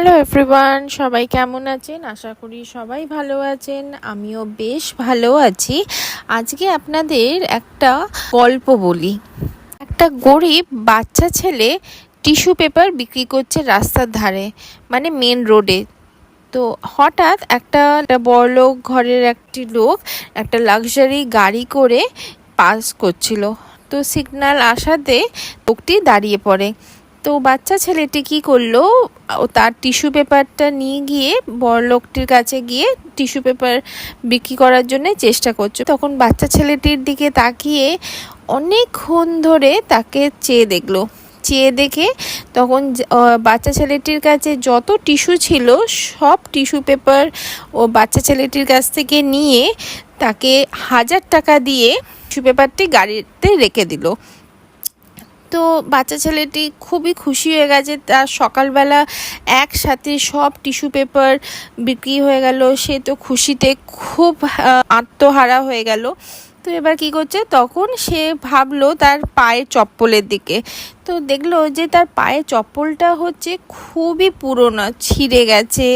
Hello everyone সবাই কেমন আছেন? আশা করি সবাই ভালো আছেন। আমিও বেশ ভালো আছি। আজকে আপনাদের একটা গল্প বলি। একটা গরিব বাচ্চা ছেলে টিস্যু পেপার বিক্রি করছে রাস্তার ধারে মানে মেন রোডে তো হঠাৎ একটা একটা বড়লোক, ঘরের একটি লোক একটা লাক্সারি গাড়ি করে পাস করছিল। তো সিগন্যাল আসাতে লোকটি দাঁড়িয়ে পড়ে। তো বাচ্চা ছেলেটি কি করল? তার টিস্যু পেপারটা নিয়ে গিয়ে বড় লোকটির কাছে গিয়ে টিস্যু পেপার বিক্রি করার জন্য চেষ্টা করছে। তখন বাচ্চা ছেলেটির দিকে তাকিয়ে অনেকক্ষণ ধরে তাকে চেয়ে দেখল। চেয়ে দেখে তখন বাচ্চা ছেলেটির কাছে যত টিস্যু ছিল, সব টিস্যু পেপার ও বাচ্চা ছেলেটির কাছ থেকে নিয়ে তাকে হাজার টাকা দিয়ে টিস্যু পেপারটি গাড়িতে রেখে দিল। তো বাচ্চা ছেলেটি খুবই খুশি হয়ে গেছে। তার সকালবেলা একসাথে সব টিস্যু পেপার বিক্রি হয়ে গেল। সে তো খুশিতে খুব আত্মহারা হয়ে গেল। তো এবার কি করছে? তখন সে ভাবলো তার পায়ের চপ্পলের দিকে। তো দেখল যে তার পায়ের চপ্পলটা হচ্ছে খুবই পুরনো, ছিঁড়ে গেছে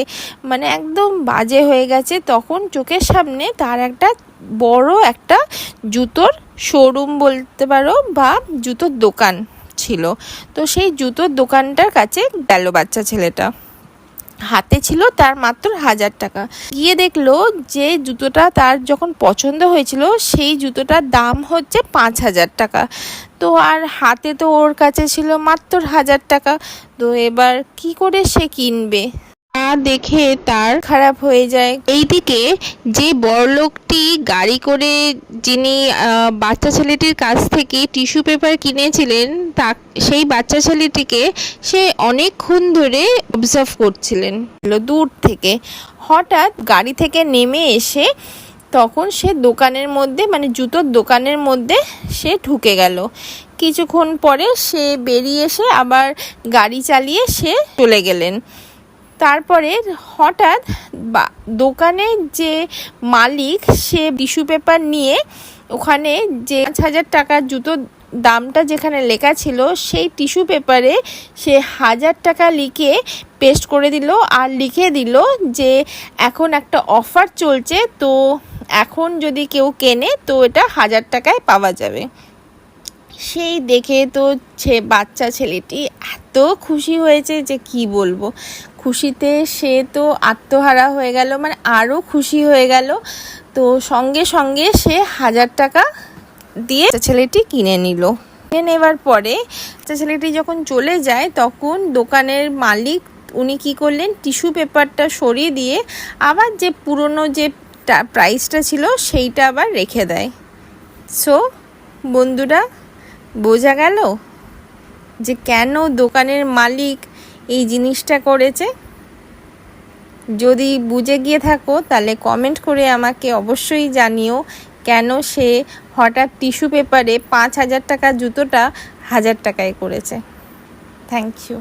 মানে একদম বাজে হয়ে গেছে। তখন চোখের সামনে তার একটা বড় একটা জুতোর শোরুম বলতে পারো বা জুতোর দোকান ছিল। তো সেই জুতোর দোকানটার কাছে গেল বাচ্চা ছেলেটা। হাতে ছিল তার মাত্র হাজার টাকা। গিয়ে দেখল যে জুতোটা তার যখন পছন্দ হয়েছিল, সেই জুতোটার দাম হচ্ছে পাঁচ হাজার টাকা। তো আর হাতে তো ওর কাছে ছিল মাত্র হাজার টাকা। তো এবার কি করে সে কিনবে? তা দেখে তার খারাপ হয়ে যায়। এইদিকে যে বড়লোকটি গাড়ি করে যিনি বাচ্চা ছেলেটির কাছ থেকে টিস্যু পেপার কিনেছিলেন তা সেই বাচ্চা ছেলেটিকে সে অনেকক্ষণ ধরে অবজার্ভ করছিলেন। দূর থেকে। হঠাৎ গাড়ি থেকে নেমে এসে তখন সে দোকানের মধ্যে মানে জুতোর দোকানের মধ্যে সে ঢুকে গেল। কিছুক্ষণ পরে সে বেরিয়ে এসে আবার গাড়ি চালিয়ে সে চলে গেলেন। তারপরে হঠাৎ দোকানের যে মালিক, সে টিস্যু পেপার নিয়ে ওখানে যে পাঁচ হাজার টাকার জুতোর দামটা যেখানে লেখা ছিল, সেই টিস্যু পেপারে সে হাজার টাকা লিখে পেস্ট করে দিল আর লিখে দিল যে, এখন একটা অফার চলছে, তো এখন যদি কেউ কেনে, তো এটা হাজার টাকায় পাওয়া যাবে। সেই দেখে তো সে বাচ্চা ছেলেটি এত খুশি হয়েছে যে কি বলব? খুশিতে সে তো আত্মহারা হয়ে গেল মানে আরও খুশি হয়ে গেল। তো সঙ্গে সঙ্গে সে হাজার টাকা দিয়ে ছেলেটি কিনে নিল। কিনে নেবার পরে ছেলেটি যখন চলে যায়, তখন দোকানের মালিক উনি কি করলেন, টিস্যু পেপারটা সরিয়ে দিয়ে আবার যে পুরনো যে প্রাইসটা ছিল সেইটা আবার রেখে দেয়। সো বন্ধুরা, বোঝা গেল যে কেন দোকানের মালিক এই জিনিসটা করেছে। যদি বুঝে গিয়ে থাকো, তাহলে কমেন্ট করে আমাকে অবশ্যই জানিও কেন সে হঠাৎ টিস্যু পেপারে পাঁচ হাজার টাকা জুতোটা হাজার টাকায় করেছে। Thank you